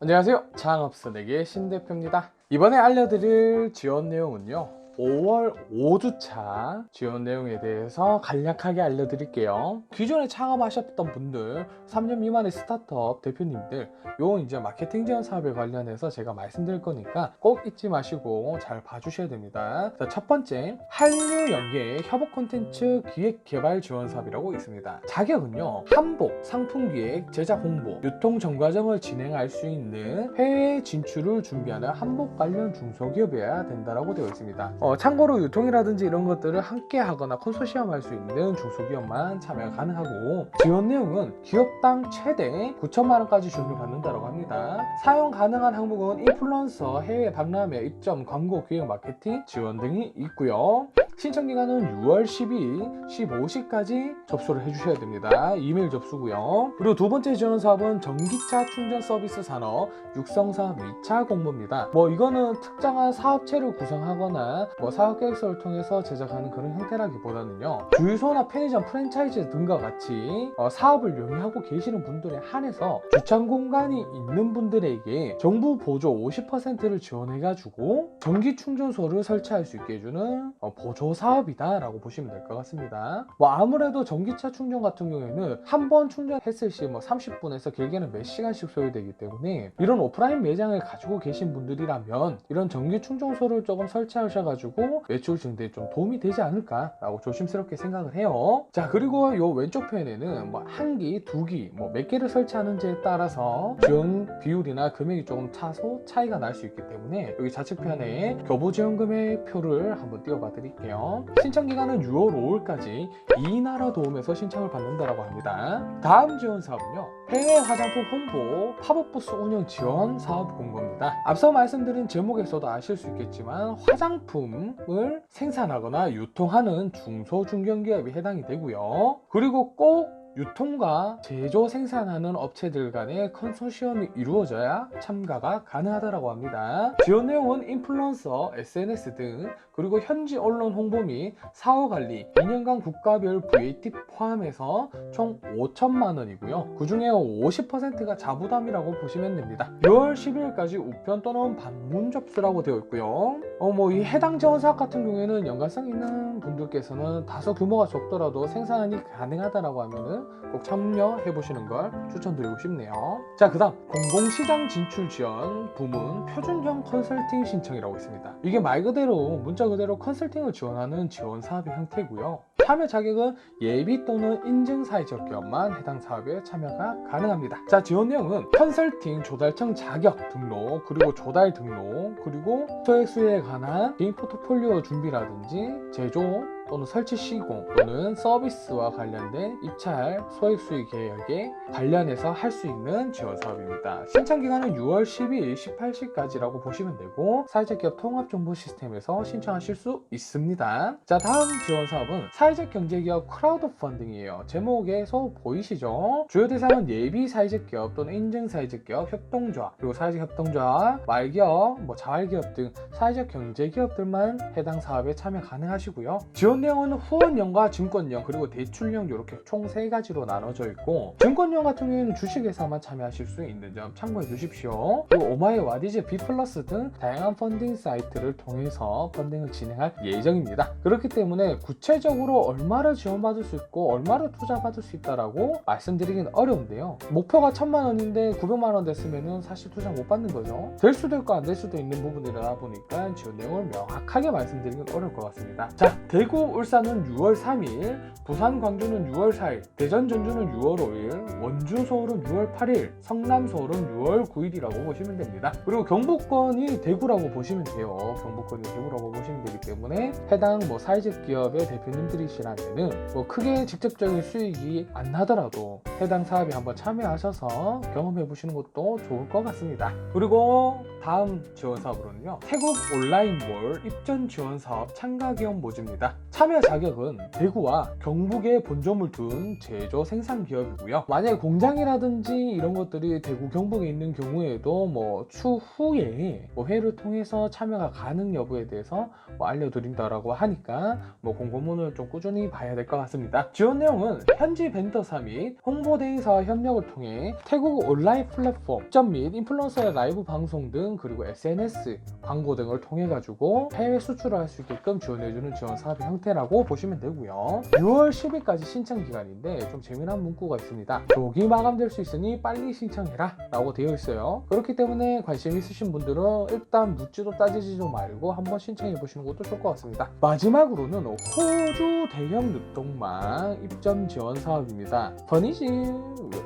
안녕하세요. 창업스에게 신대표입니다. 이번에 알려드릴 지원 내용은요. 5월 5주차 지원 내용에 대해서 간략하게 알려드릴게요. 기존에 창업하셨던 분들, 3년 미만의 스타트업 대표님들, 요 이제 마케팅 지원 사업에 관련해서 제가 말씀드릴 거니까 꼭 잊지 마시고 잘 봐주셔야 됩니다. 자, 첫 번째, 한류 연계 협업 콘텐츠 기획 개발 지원 사업이라고 있습니다. 자격은요, 한복, 상품 기획, 제작 홍보, 유통 전 과정을 진행할 수 있는 해외 진출을 준비하는 한복 관련 중소기업이어야 된다라고 되어 있습니다. 어, 참고로 유통이라든지 이런 것들을 함께 하거나 컨소시엄 할 수 있는 중소기업만 참여가 가능하고 지원 내용은 기업당 최대 9천만 원까지 지원을 받는다고 합니다. 사용 가능한 항목은 인플루언서, 해외 박람회, 입점, 광고, 기획, 마케팅 지원 등이 있고요. 신청 기간은 6월 12일 15시까지 접수를 해주셔야 됩니다. 이메일 접수고요. 그리고 두 번째 지원 사업은 전기차 충전 서비스 산업 육성 사업 2차 공모입니다. 뭐 이거는 특정한 사업체를 구성하거나 뭐 사업 계획서를 통해서 제작하는 그런 형태라기보다는요. 주유소나 편의점 프랜차이즈 등과 같이 어, 사업을 영위하고 계시는 분들에 한해서 주차 공간이 있는 분들에게 정부 보조 50%를 지원해가지고 전기 충전소를 설치할 수 있게 해주는 어, 보조 사업이다 라고 보시면 될 것 같습니다. 뭐 아무래도 전기차 충전 같은 경우에는 한 번 충전했을 시 뭐 30분에서 길게는 몇 시간씩 소요되기 때문에 이런 오프라인 매장을 가지고 계신 분들이라면 이런 전기 충전소를 조금 설치하셔가지고 매출 증대에 좀 도움이 되지 않을까 라고 조심스럽게 생각을 해요. 자 그리고 요 왼쪽 편에는 뭐 한 기, 두 기, 뭐 몇 개를 설치하는지에 따라서 지원 비율이나 금액이 조금 차소 차이가 날 수 있기 때문에 여기 좌측편에 교부 지원금의 표를 한번 띄워봐 드릴게요. 신청 기간은 6월 5일까지 이 나라 도움에서 신청을 받는다라고 합니다. 다음 지원 사업은요. 해외 화장품 홍보 팝업 부스 운영 지원 사업 공고입니다. 앞서 말씀드린 제목에서도 아실 수 있겠지만 화장품을 생산하거나 유통하는 중소 중견기업이 해당이 되고요. 그리고 꼭 유통과 제조 생산하는 업체들 간의 컨소시엄이 이루어져야 참가가 가능하다고 합니다. 지원 내용은 인플루언서, SNS 등 그리고 현지 언론 홍보 및 사후 관리, 2년간 국가별 VAT 포함해서 총 5천만 원이고요. 그 중에 50%가 자부담이라고 보시면 됩니다. 6월 12일까지 우편 또는 방문 접수라고 되어 있고요. 어, 뭐 이 해당 지원 사업 같은 경우에는 연관성 있는 분들께서는 다소 규모가 적더라도 생산이 가능하다라고 하면은 꼭 참여해 보시는 걸 추천드리고 싶네요. 자, 그 다음 공공시장 진출 지원 부문 표준형 컨설팅 신청이라고 있습니다. 이게 말 그대로 문자 그대로 컨설팅을 지원하는 지원 사업의 형태고요. 참여 자격은 예비 또는 인증 사회적 기업만 해당 사업에 참여가 가능합니다. 자, 지원 내용은 컨설팅 조달청 자격 등록, 그리고 조달 등록, 그리고 소액 수혜에 관한 개인 포트폴리오 준비라든지 제조 또는 설치 시공 또는 서비스와 관련된 입찰 소액 수익 계획에 관련해서 할 수 있는 지원 사업입니다. 신청 기간은 6월 12일 18시까지라고 보시면 되고 사회적 기업 통합 정보 시스템에서 신청하실 수 있습니다. 자, 다음 지원 사업은 사회적 경제기업 크라우드 펀딩이에요. 제목에서 보이시죠? 주요 대상은 예비 사회적 기업 또는 인증 사회적 기업, 협동조합, 그리고 사회적 협동조합, 말기업, 뭐 자활기업 등 사회적 경제기업들만 해당 사업에 참여 가능하시고요. 지원 내용은 후원형과 증권형 그리고 대출형 이렇게 총 세 가지로 나눠져 있고 증권형 같은 경우에는 주식회사만 참여하실 수 있는 점 참고해 주십시오. 그리고 오마이 와디즈 B 플러스 등 다양한 펀딩 사이트를 통해서 펀딩을 진행할 예정입니다. 그렇기 때문에 구체적으로 얼마를 지원받을 수 있고 얼마를 투자받을 수 있다라고 말씀드리기는 어려운데요. 목표가 천만 원인데 900만 원 됐으면은 사실 투자 못 받는 거죠. 될 수도 있고 안 될 수도 있는 부분이라 보니까 지원 내용을 명확하게 말씀드리긴 어려울 것 같습니다. 자, 대구, 울산은 6월 3일, 부산, 광주는 6월 4일, 대전, 전주는 6월 5일, 원주, 서울은 6월 8일, 성남, 서울은 6월 9일이라고 보시면 됩니다. 그리고 경북권이 대구라고 보시면 돼요. 경북권이 대구라고 보시면 되기 때문에 해당 뭐 사회적 기업의 대표님들이시라면은 뭐 크게 직접적인 수익이 안 나더라도 해당 사업에 한번 참여하셔서 경험해 보시는 것도 좋을 것 같습니다. 그리고 다음 지원 사업으로는요. 태국 온라인몰 입점 지원 사업 참가 기업 모집입니다. 참여 자격은 대구와 경북에 본점을 둔 제조 생산 기업이고요. 만약에 공장이라든지 이런 것들이 대구 경북에 있는 경우에도 뭐 추후에 뭐 회를 통해서 참여가 가능 여부에 대해서 뭐 알려드린다라고 하니까 뭐 공고문을 좀 꾸준히 봐야 될 것 같습니다. 지원 내용은 현지 벤더사 및 홍보대행사와 협력을 통해 태국 온라인 플랫폼 점및 인플루언서의 라이브 방송 등 그리고 SNS 광고 등을 통해 가지고 해외 수출을 할 수 있게끔 지원해주는 지원 사업의 형태 라고 보시면 되고요. 6월 10일까지 신청 기간인데 좀 재미난 문구가 있습니다. 조기 마감될 수 있으니 빨리 신청해라 라고 되어 있어요. 그렇기 때문에 관심 있으신 분들은 일단 묻지도 따지지도 말고 한번 신청해 보시는 것도 좋을 것 같습니다. 마지막으로는 호주 대형 유통망 입점 지원 사업입니다. 버니지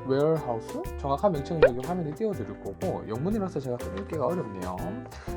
웨어하우스 정확한 명칭은 여기 화면에 띄워드릴 거고 영문이라서 제가 좀 읽기가 어렵네요.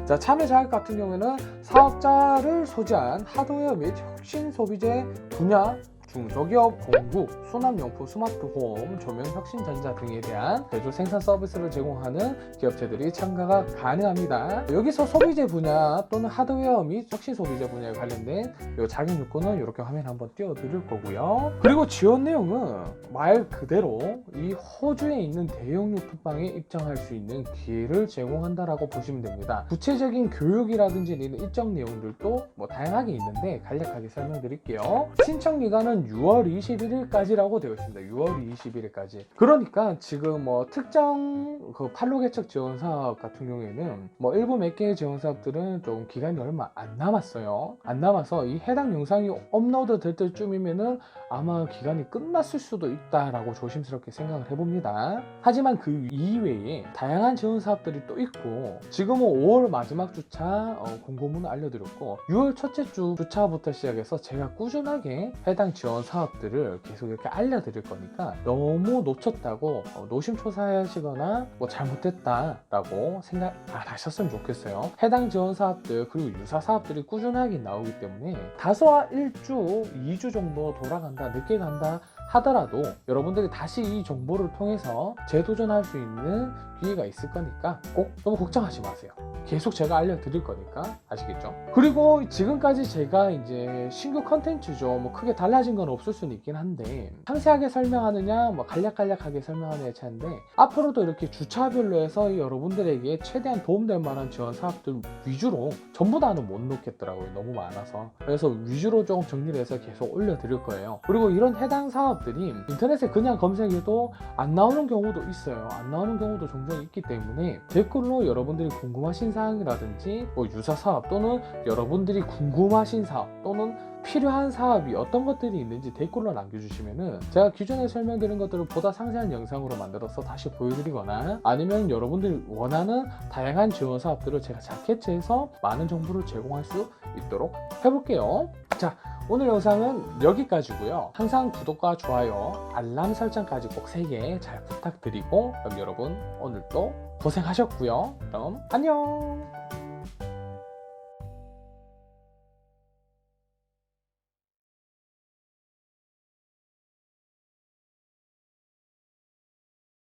자 참여 자격 같은 경우에는 사업자를 소지한 하드웨어 및 혁신 소비재 분야 중소기업, 공구, 수납용품, 스마트홈, 조명, 혁신전자 등에 대한 제조 생산 서비스를 제공하는 기업체들이 참가가 가능합니다. 여기서 소비재 분야 또는 하드웨어 및 혁신 소비재 분야에 관련된 이 자격 요건은 이렇게 화면 한번 띄워드릴 거고요. 그리고 지원 내용은 말 그대로 이 호주에 있는 대형 유통방에 입장할 수 있는 기회를 제공한다라고 보시면 됩니다. 구체적인 교육이라든지 이런 일정 내용들도 뭐 다양하게 있는데 간략하게 설명드릴게요. 신청 기간은 6월 21일까지라고 되어 있습니다. 6월 21일까지. 그러니까 지금 뭐 특정 그 판로 개척 지원 사업 같은 경우에는 뭐 일부 몇 개의 지원 사업들은 좀 기간이 얼마 안 남았어요. 안 남아서 이 해당 영상이 업로드 될 때쯤이면은 아마 기간이 끝났을 수도 있다라고 조심스럽게 생각을 해봅니다. 하지만 그 이외에 다양한 지원 사업들이 또 있고 지금은 5월 마지막 주차 어, 공고문을 알려드렸고 6월 첫째 주 주차부터 시작해서 제가 꾸준하게 해당 지원 사업들을 계속 이렇게 알려드릴 거니까 너무 놓쳤다고 어, 노심초사하시거나 뭐 잘못됐다라고 생각 안 하셨으면 좋겠어요. 해당 지원 사업들 그리고 유사 사업들이 꾸준하게 나오기 때문에 다소와 1주, 2주 정도 돌아간다, 늦게 간다 하더라도 여러분들이 다시 이 정보를 통해서 재도전할 수 있는 기회가 있을 거니까 꼭 너무 걱정하지 마세요. 계속 제가 알려드릴 거니까 아시겠죠? 그리고 지금까지 제가 이제 신규 컨텐츠죠. 뭐 크게 달라진 건 없을 수는 있긴 한데 상세하게 설명하느냐, 뭐 간략간략하게 설명하느냐의 차인데 앞으로도 이렇게 주차별로 해서 여러분들에게 최대한 도움될 만한 지원 사업들 위주로 전부 다는 못 놓겠더라고요. 너무 많아서. 그래서 위주로 좀 정리를 해서 계속 올려드릴 거예요. 그리고 이런 해당 사업들이 인터넷에 그냥 검색해도 안 나오는 경우도 있어요. 안 나오는 경우도 종종 있기 때문에 댓글로 여러분들이 궁금하신 사항이라든지 뭐 유사 사업 또는 여러분들이 궁금하신 사업 또는 필요한 사업이 어떤 것들이 있는지 댓글로 남겨주시면은 제가 기존에 설명드린 것들을 보다 상세한 영상으로 만들어서 다시 보여드리거나 아니면 여러분들이 원하는 다양한 지원 사업들을 제가 잘 캐치해서 많은 정보를 제공할 수 있도록 해볼게요. 자, 오늘 영상은 여기까지고요. 항상 구독과 좋아요, 알람 설정까지 꼭 3개 잘 부탁드리고 그럼 여러분 오늘도 고생하셨고요. 그럼 안녕!